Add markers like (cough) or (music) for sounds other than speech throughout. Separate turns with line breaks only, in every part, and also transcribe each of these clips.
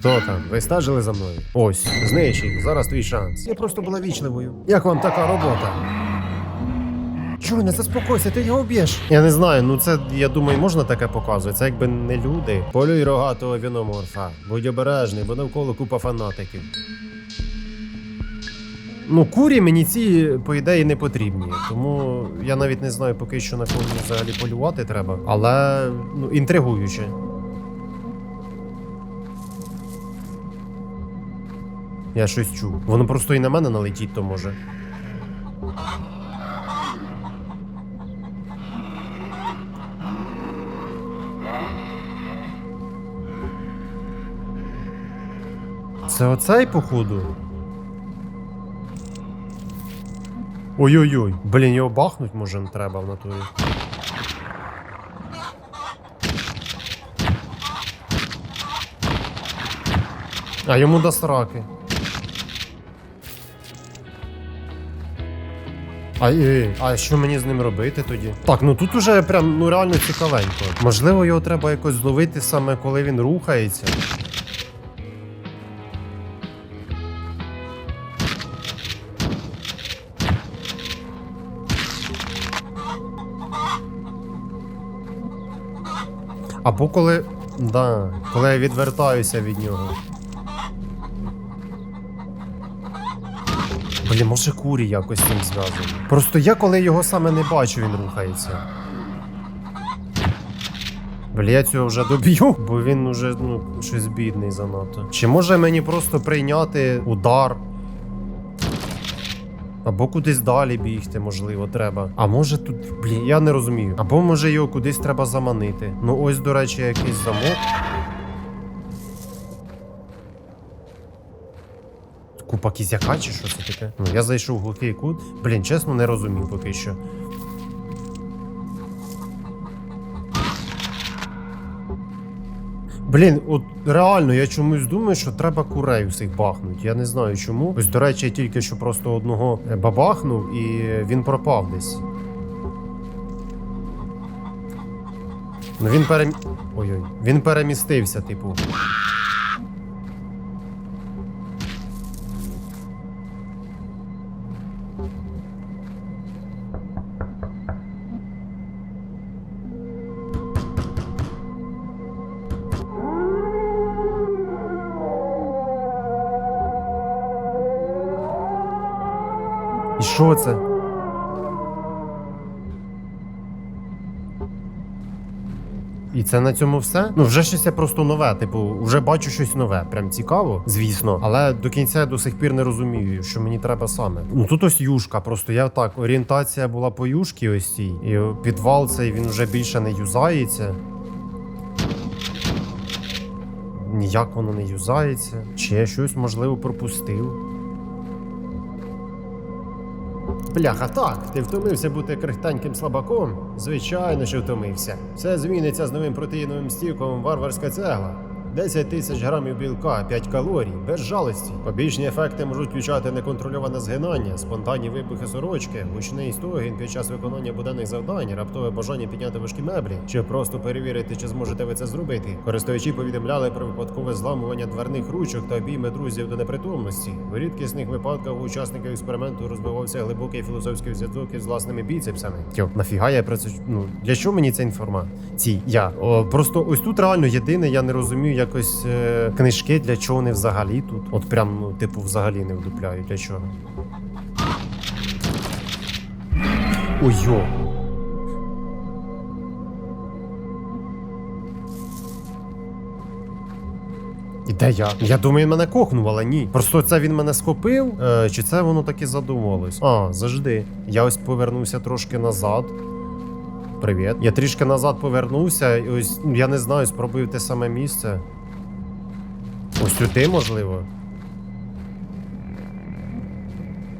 Хто там? Ви стежили за мною? Ось, знищий, зараз твій шанс. Я просто була вічливою. Як вам така робота? Чого не заспокойся, ти його б'єш. Я не знаю, ну це я думаю, можна таке показувати. Це якби не люди. Полюй рогатого віноморфа. Будь обережний, бо навколо купа фанатиків. Ну, курі мені ці, по ідеї, не потрібні. Тому я навіть не знаю поки що на кого взагалі полювати треба. Але ну, інтригуюче. Я щось чув. Воно просто і на мене налетіть, то може. Це оцей, походу. Ой-ой-ой. Блін, його бахнуть може не треба в натурі. А йому до сраки. А, е, а що мені з ним робити тоді? Так, ну тут уже прям ну реально цікавенько. Можливо, його треба якось зловити саме коли він рухається. Або коли. Да, коли я відвертаюся від нього. Блін, може курі якось з цим зв'язані. Просто я коли його саме не бачу, він рухається. Бля, я цього вже доб'ю, (laughs) бо він уже ну, щось бідний занадто. Чи може мені просто прийняти удар? Або кудись далі бігти, можливо, треба. А може тут, блін, я не розумію. Або може його кудись треба заманити. Ну ось, до речі, якийсь замок. Купа кізяка чи що це таке? Ну, я зайшов в глухий кут. Блін, чесно, не розумів поки що. Блін, от реально, я чомусь думаю, що треба курей усіх бахнуть. Я не знаю чому. Ось, до речі, я тільки що просто одного е, бабахнув і він пропав десь. Ну він перем... Ой-ой. Він перемістився, типу. Що це? І це на цьому все? Ну, вже щось я просто нове. Типу, вже бачу щось нове. Прям цікаво, звісно. Але до кінця я до сих пір не розумію, що мені треба саме. Ну тут ось юшка. Просто я так, орієнтація була по юшки ось цій. І підвал цей він вже більше не юзається. Ніяк воно не юзається. Чи я щось можливо пропустив. Бляха, так, ти втомився бути крихтаньким слабаком? Звичайно, що втомився. Все зміниться з новим протеїновим стіком варварська цегла. 10 тисяч грамів білка, 5 калорій, без жалості. Побічні ефекти можуть включати неконтрольоване згинання, спонтанні вибухи сорочки, гучний стогін під час виконання буденних завдань, раптове бажання підняти важкі меблі, чи просто перевірити, чи зможете ви це зробити. Користувачі повідомляли про випадкове зламування дверних ручок та обійми друзів до непритомності. У рідкісних випадках у учасників експерименту розбивався глибокий філософський зв'язок із власними біцепсами. Тьо, нафіга я про це ну для чого мені ця інформація? Ці я О, просто ось тут реально єдине, я не розумію якось е, книжки для чого вони взагалі тут. От прям ну типу взагалі не вдупляю для чого. Ой, йо. І де я? Я думаю, він мене кохнув, але ні. Просто це він мене схопив, е, чи це воно так і задумалось? А, завжди. Я ось повернувся трошки назад. Привіт. Я трішки назад повернувся, і ось ну, я не знаю, спробую те саме місце. Ось сюди, можливо.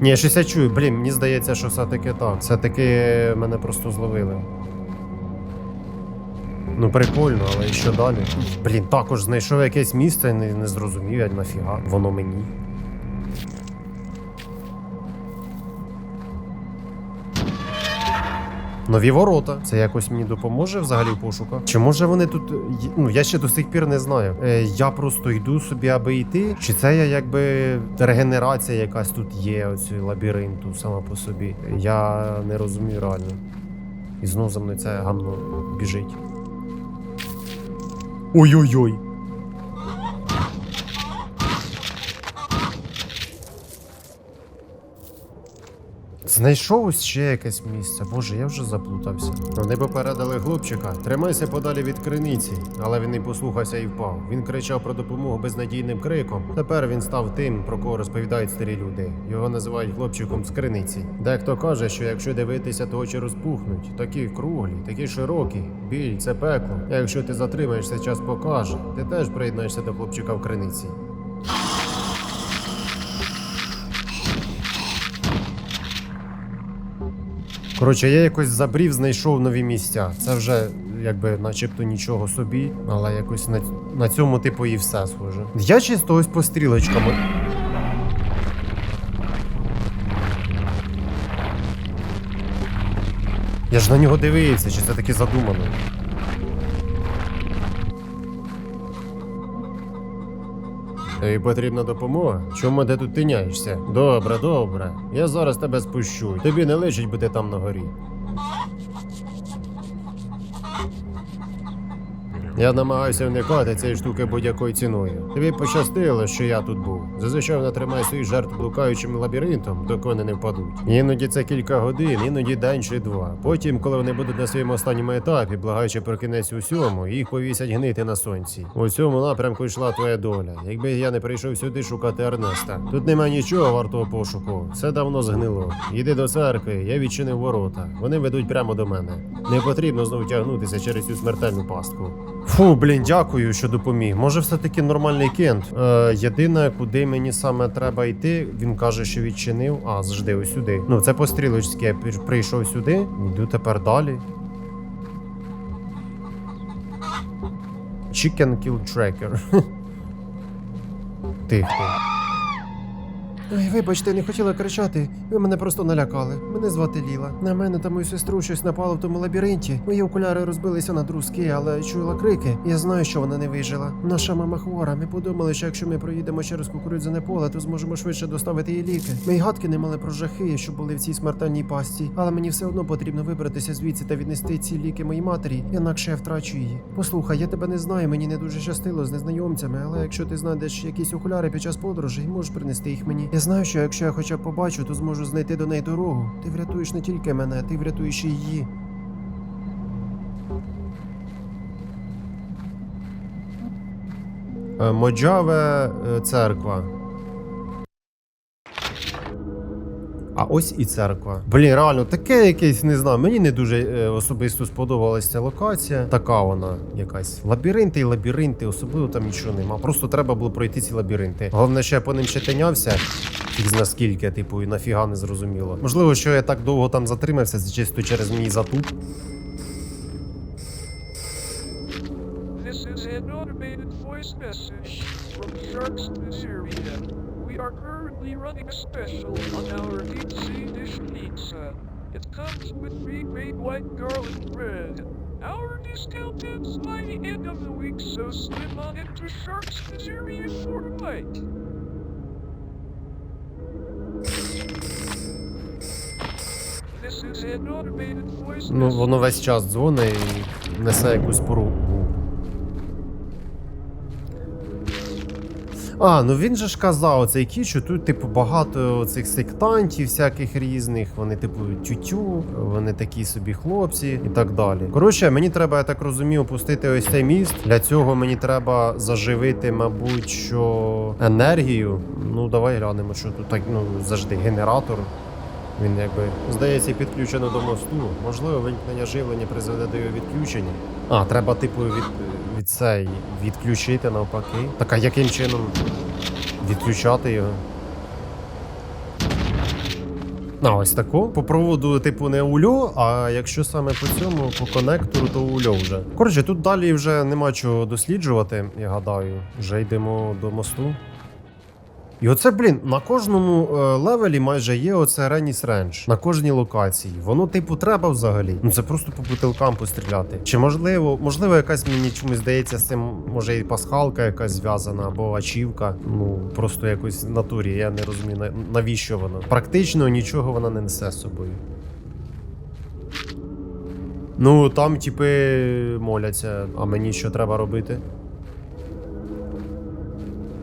Ні, щось я чую, блін, мені здається, що все-таки так. Все-таки мене просто зловили. Ну, прикольно, але і що далі? Блін, також знайшов якесь місце, не, не зрозумів, як нафіга. Воно мені. Нові ворота. Це якось мені допоможе взагалі в пошуках? Чи може вони тут. Ну я ще до сих пір не знаю. Е, я просто йду собі, аби йти. Чи це я якби регенерація якась тут є, оцю лабіринту сама по собі. Я не розумію реально. І знову за мною це гамно біжить. Ой-ой-ой. Знайшов ще якесь місце. Боже, я вже заплутався. Вони попередили хлопчика. Тримайся подалі від криниці, але він не послухався і впав. Він кричав про допомогу безнадійним криком. Тепер він став тим, про кого розповідають старі люди. Його називають хлопчиком з криниці. Дехто каже, що якщо дивитися, то очі розпухнуть. Такі круглі, такі широкі. Біль це пекло. А якщо ти затримаєшся, час покаже. Ти теж приєднаєшся до хлопчика в криниці. Коротше, я якось забрів, знайшов нові місця. Це вже якби начебто нічого собі, але якось на, на цьому типу і все схоже. Я чисто ось по стрілочкам. Я ж на нього дивився, чи це таки задумано. Тобі потрібна допомога? Чому де тут тиняєшся? Добре, добре. Я зараз тебе спущу. Тобі не личить бути там на горі. Я намагаюся уникати цієї штуки будь-якою ціною. Тобі пощастило, що я тут був. Зазвичай вона тримає своїх жертв блукаючим лабіринтом, доки вони не впадуть. Іноді це кілька годин, іноді день чи два. Потім, коли вони будуть на своєму останньому етапі, благаючи про кінець усьому, їх повісять гнити на сонці. У цьому напрямку йшла твоя доля. Якби я не прийшов сюди шукати Ернеста. Тут нема нічого вартого пошуку. Все давно згнило. Іди до церкви, я відчинив ворота. Вони ведуть прямо до мене. Не потрібно знову тягнутися через цю смертельну пастку. Фу, блін, дякую, що допоміг. Може, все-таки нормальний кент. Е, єдине, куди мені саме треба йти, він каже, що відчинив. А, завжди ось сюди. Ну, це по стрілочці. Я прийшов сюди, йду тепер далі. Chicken Kill Tracker. (laughs) Тихо. Ой, вибачте, не хотіла кричати. Ви мене просто налякали. Мене звати Ліла. На мене та мою сестру щось напало в тому лабіринті. Мої окуляри розбилися на друзки, але чула крики. Я знаю, що вона не вижила. Наша мама хвора. Ми подумали, що якщо ми проїдемо через кукурудзяне поле, то зможемо швидше доставити їй ліки. Ми й гадки не мали про жахи, що були в цій смертельній пасті. Але мені все одно потрібно вибратися звідси та віднести ці ліки моїй матері, інакше я втрачу її. Послухай, я тебе не знаю, мені не дуже щастило з незнайомцями, але якщо ти знайдеш якісь окуляри під час подорожей, можеш принести їх мені. Я знаю, що якщо я хоча б побачу, то зможу знайти до неї дорогу. Ти врятуєш не тільки мене, ти врятуєш і її. Е, Моджаве е, церква. А ось і церква. Блін, реально, таке якесь, не знаю. Мені не дуже е, особисто сподобалася ця локація. Така вона якась. Лабіринти і лабіринти, особливо там нічого нема. Просто треба було пройти ці лабіринти. Головне, що я по ним ще тинявся. Фіг зна скільки, типу, і нафіга не зрозуміло. Можливо, що я так довго там затримався, чисто через мій затуп.
This is an automated voice message from Sharks Pizzeria. We are currently running a special comes with three great white garlic bread. Our discount ends by the end of the week, so slip on into Sharks Pizzeria for a bite. This is an automated voice
Ну, воно весь час дзвонить і несе якусь поругу. А, ну він же ж казав, цей кічу, тут, типу, багато цих сектантів, всяких різних, вони, типу, тютю, вони такі собі хлопці і так далі. Коротше, мені треба, я так розумію, опустити ось цей міст. Для цього мені треба заживити, мабуть, що енергію. Ну, давай глянемо, що тут так, ну, завжди генератор. Він якби здається підключено до мосту. Можливо, вимкнення живлення призведе до його відключення. А, треба, типу, від, від цей відключити навпаки. Так а яким чином відключати його? А, ось тако. По проводу, типу, не ульо, а якщо саме по цьому, по конектору, то ульо вже. Коротше, тут далі вже нема чого досліджувати, я гадаю. Вже йдемо до мосту. І оце, блін, на кожному е, левелі майже є оце Реніс Рендж. На кожній локації. Воно, типу, треба взагалі. Ну це просто по бутилкам постріляти. Чи можливо, можливо, якась мені чомусь здається з цим, може, і пасхалка якась зв'язана, або ачівка. Ну просто якось в натурі. Я не розумію, навіщо воно. Практично нічого вона не несе з собою. Ну, там, типи, моляться, а мені що треба робити?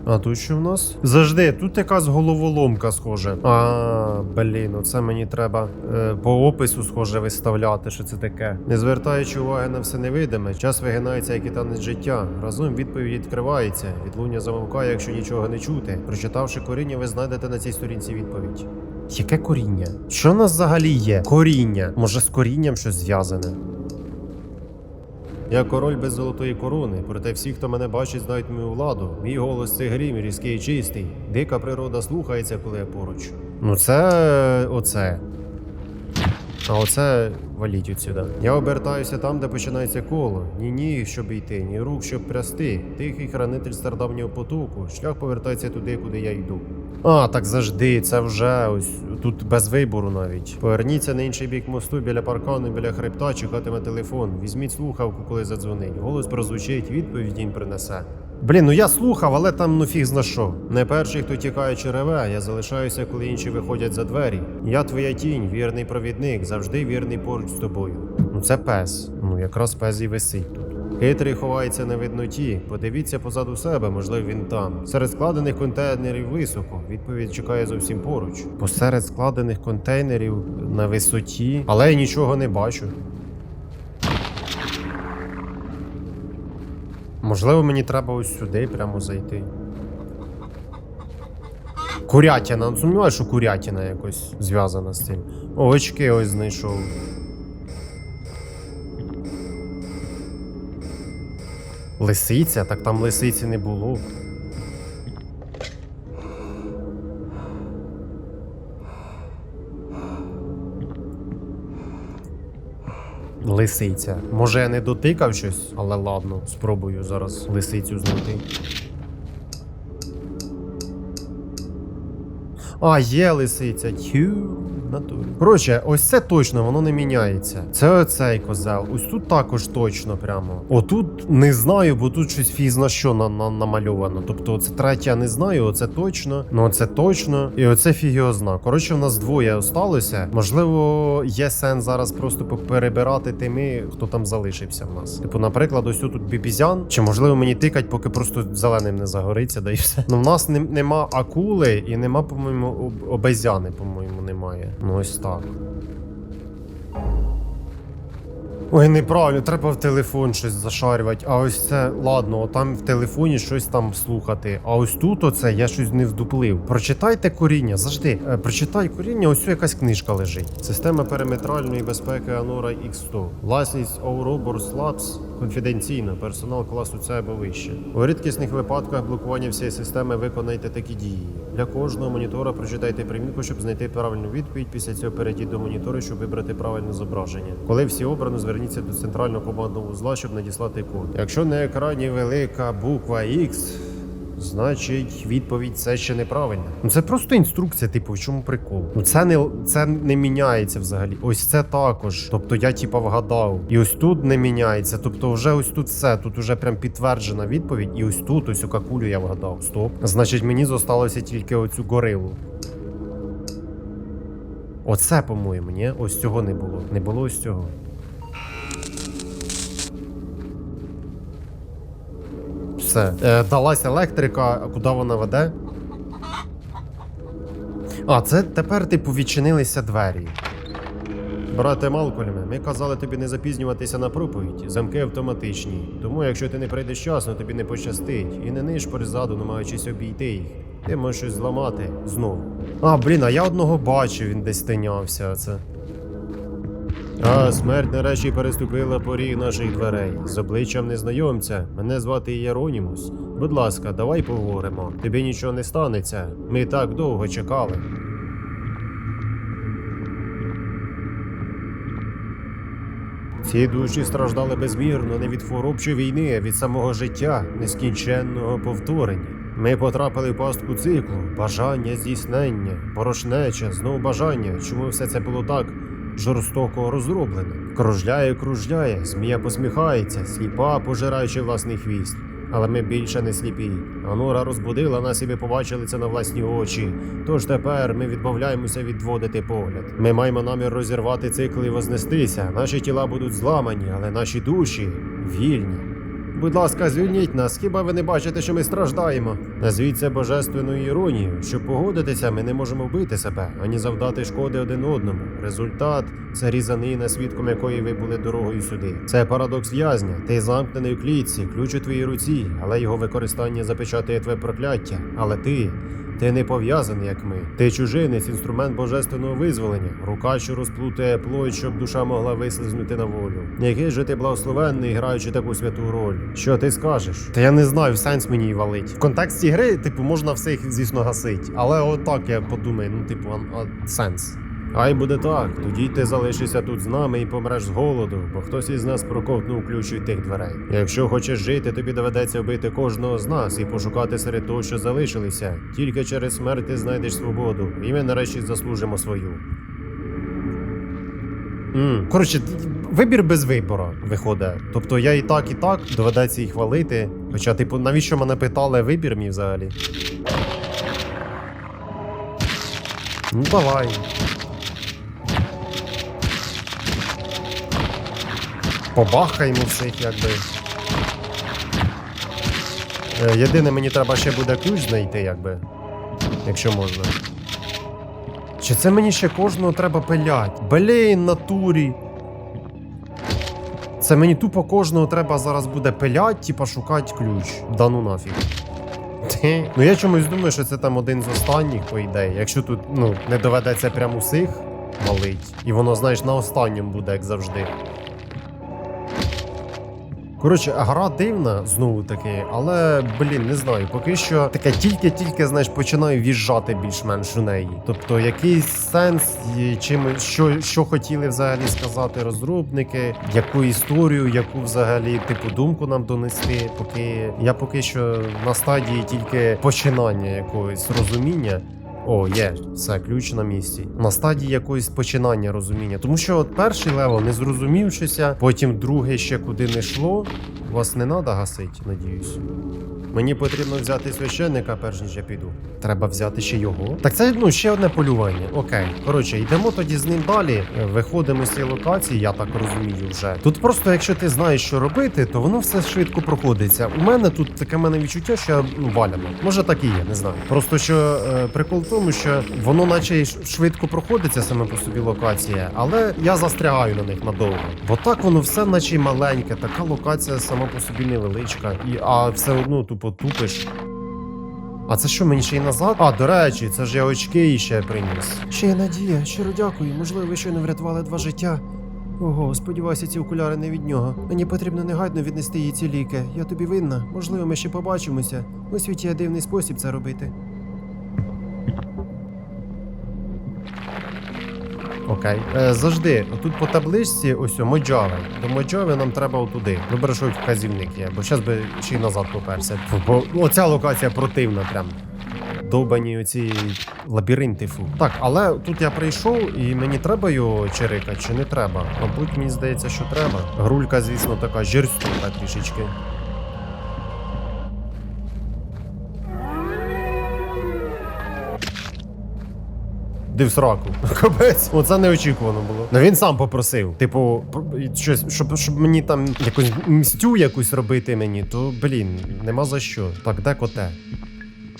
А тут що в нас? Завжди, тут якась головоломка схоже. А, блін, оце мені треба е, по опису схоже виставляти, що це таке. Не звертаючи уваги на все невидиме, час вигинається, як і танець життя. Разом відповідь відкривається, відлуння замовкає, якщо нічого не чути. Прочитавши коріння, ви знайдете на цій сторінці відповідь. Яке коріння? Що в нас взагалі є? Коріння. Може з корінням щось зв'язане? Я король без золотої корони, проте всі, хто мене бачить, знають мою владу. Мій голос це грім, різкий і чистий. Дика природа слухається, коли я поруч. Ну це оце. А оце валіть отсюди. Я обертаюся там, де починається коло. Ні ніг, щоб йти, ні рук, щоб прясти. Тихий хранитель стародавнього потоку. Шлях повертається туди, куди я йду. А, так завжди, це вже ось тут без вибору навіть. Поверніться на інший бік мосту біля паркану, біля хребта, чекатиме телефон. Візьміть слухавку, коли задзвонить. Голос прозвучить, відповідь він принесе. Блін, ну я слухав, але там ну фіг зна що. Не перший, хто тікає чи реве, я залишаюся, коли інші виходять за двері. Я твоя тінь, вірний провідник, завжди вірний поруч з тобою. Ну це пес. Ну якраз пес і висить тут. Хитрий ховається на видноті. Подивіться позаду себе, можливо, він там. Серед складених контейнерів високо. Відповідь чекає зовсім поруч. Посеред складених контейнерів на висоті, але я нічого не бачу. Можливо, мені треба ось сюди прямо зайти. Курятіна. Ну, сумніваюся, що курятіна якось зв'язана з цим. О, очки ось знайшов. Лисиця? Так там лисиці не було. Лисиця. Може я не дотикав щось, але ладно, спробую зараз лисицю знайти. А, є лисиця. Тю, натурі. Коротше, ось це точно, воно не міняється. Це оцей козел. Ось тут також точно прямо. Отут не знаю, бо тут щось фізна що на, на, намальовано. Тобто, оце третє я не знаю, оце точно, ну оце точно. І оце фіг його зна. Коротше, в нас двоє осталося. Можливо, є сенс зараз просто перебирати тими, хто там залишився в нас. Типу, наприклад, ось тут бібізян. Чи можливо мені тикать, поки просто зеленим не загориться, да і все. Ну в нас нем- нема акули і нема, по-моєму, об- обезьяни, по-моєму, немає. Ну ось так. Ой, неправильно, треба в телефон щось зашарювати. А ось це, ладно, там в телефоні щось там слухати. А ось тут оце я щось не вдуплив. Прочитайте коріння, завжди. Е, прочитай коріння, ось якась книжка лежить. Система периметральної безпеки Anora X100. Власність Ouroboros Labs конфіденційна, персонал класу С або вище. У рідкісних випадках блокування всієї системи виконайте такі дії. Для кожного монітора прочитайте примітку, щоб знайти правильну відповідь. Після цього перейдіть до монітору, щоб вибрати правильне зображення. Коли всі обрано, зверніться до центрального командного вузла, щоб надіслати код. Якщо на екрані велика буква X, Значить, відповідь це ще неправильна. Ну це просто інструкція, типу, в чому прикол? Ну це не це не міняється взагалі. Ось це також. Тобто я типа вгадав. І ось тут не міняється. Тобто, вже ось тут все. Тут вже прям підтверджена відповідь. І ось тут, ось у какулю я вгадав. Стоп. Значить, мені зосталося тільки оцю горилу. Оце, по-моєму, ні? Ось цього не було. Не було ось цього. Все. Е, далась електрика, куди вона веде? А, це тепер, типу, відчинилися двері. Брате Малкольме, ми казали тобі не запізнюватися на проповідь. Замки автоматичні. Тому, якщо ти не прийдеш вчасно, тобі не пощастить. І не нишпор ззаду, намагаючись обійти їх. Ти можеш щось зламати знову. А, блін, а я одного бачив, він десь тинявся. Оце. А, смерть нарешті переступила поріг наших дверей. З обличчям незнайомця. Мене звати Єронімус. Будь ласка, давай поговоримо. Тобі нічого не станеться. Ми так довго чекали. Ці душі страждали безмірно не від хвороб чи війни, а від самого життя, нескінченного повторення. Ми потрапили в пастку циклу, бажання здійснення, порожнеча, знову бажання. Чому все це було так жорстоко розроблено? Кружляє, кружляє, змія посміхається, сліпа, пожираючи власний хвіст. Але ми більше не сліпі. Анора розбудила нас і ми побачили це на власні очі. Тож тепер ми відмовляємося відводити погляд. Ми маємо намір розірвати цикл і вознестися. Наші тіла будуть зламані, але наші душі вільні. Будь ласка, звільніть нас, хіба ви не бачите, що ми страждаємо? Назвіть це божественною іронією. Щоб погодитися, ми не можемо вбити себе ані завдати шкоди один одному. Результат це різанина, свідком якої ви були дорогою сюди. Це парадокс в'язня. Ти замкнений у клітці, ключ у твоїй руці, але його використання запечатує твоє прокляття. Але ти. Ти не пов'язаний, як ми. Ти чужинець, інструмент божественного визволення, рука, що розплутує плоть, щоб душа могла вислизнути на волю. Який же ти благословенний, граючи таку святу роль. Що ти скажеш? Та я не знаю, сенс мені валить. В контексті гри, типу, можна всіх, звісно, гасить. Але отак я подумаю, ну, типу, а, а, сенс. Хай буде так, тоді ти залишишся тут з нами і помреш з голоду, бо хтось із нас проковтнув ключ від тих дверей. Якщо хочеш жити, тобі доведеться вбити кожного з нас і пошукати серед того, що залишилися. Тільки через смерть ти знайдеш свободу, і ми нарешті заслужимо свою. Mm. Коротше, вибір без вибору виходить. Тобто я і так, і так доведеться їх хвалити. Хоча, типу, навіщо мене питали вибір мій взагалі? Ну давай. Побахаємо всіх, якби. Е, Єдине, мені треба ще буде ключ знайти, якби. Якщо можна. Чи це мені ще кожного треба пилять? Блін, натурі. Це мені тупо кожного треба зараз буде пилять, типа шукати ключ. Да ну нафіг. (laughs) Ну я чомусь думаю, що це там один з останніх, по ідеї. Якщо тут ну, не доведеться прямо усіх валить. І воно, знаєш, на останньому буде, як завжди. Коротше, гра дивна, знову таки, але блін, не знаю, поки що таке тільки-тільки знаєш, починаю в'їжджати більш-менш у неї. Тобто, якийсь сенс, чим що, що хотіли взагалі сказати розробники, яку історію, яку взагалі типу думку нам донести. Поки я поки що на стадії тільки починання якогось розуміння. О, є, все, ключ на місці. На стадії якогось починання розуміння. Тому що от перший левел не зрозумівшися, потім другий ще куди не йшло. Вас не треба гасити, надіюсь. Мені потрібно взяти священника, перш ніж я піду. Треба взяти ще його. Так це ну ще одне полювання. Окей. Коротше, йдемо тоді з ним далі. Е, Виходимо з цієї локації, я так розумію вже. Тут просто, якщо ти знаєш, що робити, то воно все швидко проходиться. У мене тут таке мене відчуття, що я ну, валяно. Може так і є, не знаю. Просто що е, прикол в тому, що воно наче швидко проходиться саме по собі локація, але я застрягаю на них надовго. Бо так воно все наче маленьке, така локація сама по собі невеличка, і а все одно тупо тупиш. А це що, мені ще й назад? А, до речі, це ж я очки ще приніс. Ще є надія, щиро дякую. Можливо, ви щойно врятували два життя. Ого, сподіваюся, ці окуляри не від нього. Мені потрібно негайно віднести їй ці ліки. Я тобі винна. Можливо, ми ще побачимося. У світі є дивний спосіб це робити. Окей. Е, завжди, отут по табличці, ось о, Моджави. До Моджави нам треба отуди. Добре, що вказівник є, бо зараз би ще й назад поперся. Бо оця локація противна прям. Довбані оці лабіринти фу. Так, але тут я прийшов і мені треба його черикати чи не треба? Мабуть, мені здається, що треба. Грулька, звісно, така жирстука трішечки. Ди в сраку. (laughs) Капець. Оце неочікувано було. Ну він сам попросив. Типу, щось, щоб, щоб мені там якусь мстю якусь робити мені, то блін, нема за що. Так, де коте?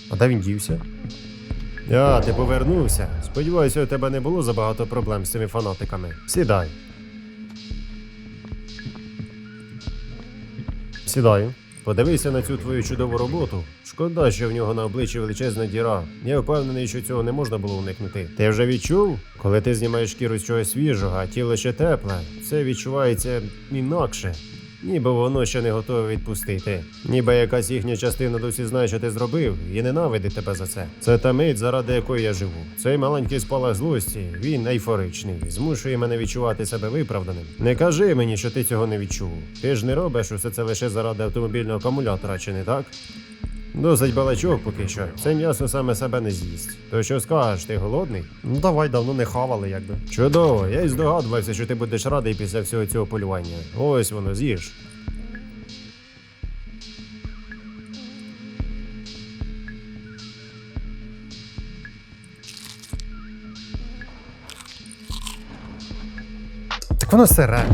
А де він дівся? Я, ти повернувся. Сподіваюся, у тебе не було забагато проблем з цими фанатиками. Сідай. Сідаю. Подивися на цю твою чудову роботу. Шкода, що в нього на обличчі величезна діра. Я впевнений, що цього не можна було уникнути. Ти вже відчув? Коли ти знімаєш шкіру з чогось свіжого, а тіло ще тепле, це відчувається інакше. Ніби воно ще не готове відпустити. Ніби якась їхня частина досі знає, що ти зробив, і ненавидить тебе за це. Це та мить, заради якої я живу. Цей маленький спалах злості, він ейфоричний, змушує мене відчувати себе виправданим. Не кажи мені, що ти цього не відчув. Ти ж не робиш усе це лише заради автомобільного акумулятора, чи не так? Досить балачок поки що. Це м'ясо саме себе не з'їсть. То що скажеш, ти голодний? Ну давай, давно не хавали, якби. Чудово, я й здогадувався, що ти будеш радий після всього цього полювання. Ось воно, з'їж. Так воно сире.